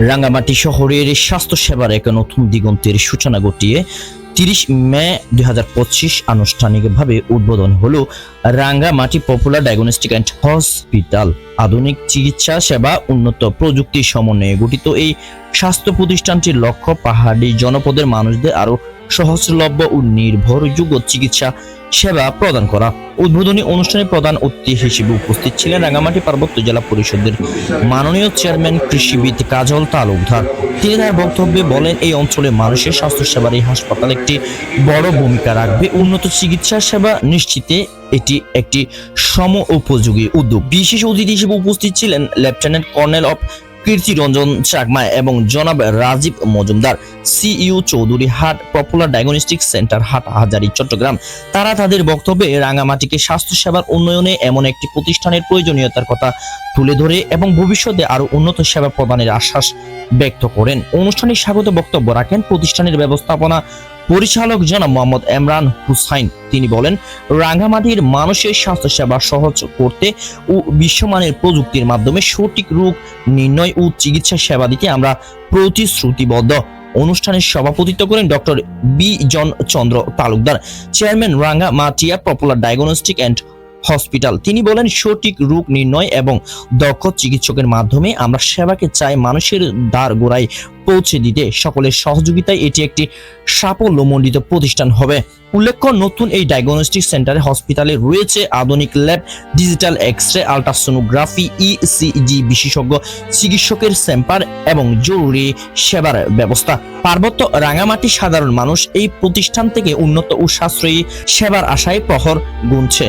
রাঙ্গামাটি শহরের স্বাস্থ্যসেবার এক নতুন দিগন্তের সূচনা ঘটিয়ে তিরিশ মে দু হাজার পঁচিশ আনুষ্ঠানিকভাবে উদ্বোধন হল Rangamati popular diagnostic and hospital. আধুনিক চিকিৎসা সেবা, উন্নত প্রযুক্তির সমন্বয়ে গঠিত এই স্বাস্থ্য প্রতিষ্ঠানটির লক্ষ্য পাহাড়ি জনপদের মানুষদের আরও সহজলভ্য ও নির্ভরযোগ্য চিকিৎসা সেবা প্রদান করা। উদ্বোধনী অনুষ্ঠানে প্রধান অতিথি হিসেবে উপস্থিত ছিলেন রাঙ্গামাটি পার্বত্য জেলা পরিষদের মাননীয় চেয়ারম্যান কৃষিবিদ কাজল তালুকদার। তিনি তার বক্তব্যে বলেন, এই অঞ্চলে মানুষের স্বাস্থ্য সেবার এই হাসপাতাল একটি বড় ভূমিকা রাখবে। উন্নত চিকিৎসা সেবা নিশ্চিতে এটি একটি সম উপযোগী উদ্যোগ। বিশেষ অতিথি হিসেবে উপস্থিত ছিলেন lieutenant colonel of Kirtiranjan Chakma এবং জনাব রাজীব মজুমদার, সিইউ চৌধুরী হাট, পপুলার ডায়াগনস্টিক সেন্টার হাট হাজারি, চট্টগ্রাম। তারা তাদের বক্তব্যে রাঙামাটিকে স্বাস্থ্য সেবার উন্নয়নে এমন একটি প্রতিষ্ঠানের প্রয়োজনীয়তার কথা তুলে ধরে এবং ভবিষ্যতে আরও উন্নত সেবা প্রদানের আশ্বাস ব্যক্ত করেন। অনুষ্ঠানে স্বাগত বক্তব্য রাখেন প্রতিষ্ঠানের ব্যবস্থাপনা পরিচালক জনাব মোহাম্মদ এমরান হুসাইন। তিনি বলেন রাঙ্গামাটির মানুষের স্বাস্থ্য সেবা সহজ করতে ও বিশ্বমানের প্রযুক্তির মাধ্যমে সঠিক রোগ নির্ণয় ও চিকিৎসা সেবা দিতে আমরা প্রতিশ্রুতিবদ্ধ। অনুষ্ঠানে সভাপতিত্ব করেন doctor Bijon Chandra Talukdar, chairman রাঙ্গামাটিয়া পপুলার ডায়াগনস্টিক অ্যান্ড হসপিটাল। তিনি বলেন, সঠিক রোগ নির্ণয় এবং দক্ষ চিকিৎসকের মাধ্যমে আমরা সেবাকে চাই মানুষের দ্বার গোড়ায় পৌঁছে দিতে। সকলের সহযোগিতায় এটি একটি সাফল্যমণ্ডিত প্রতিষ্ঠান হবে। উল্লেখ্য, নতুন এই ডায়াগনস্টিক সেন্টারে হসপিটালে রয়েছে আধুনিক lab digital X ray ultrasonography ECG বিশেষজ্ঞ, চিকিৎসকের চেম্বার এবং জরুরি সেবার ব্যবস্থা। পার্বত্য রাঙামাটি সাধারণ মানুষ এই প্রতিষ্ঠান থেকে উন্নত ও সাশ্রয়ী সেবার আশায় প্রহর গুনছে।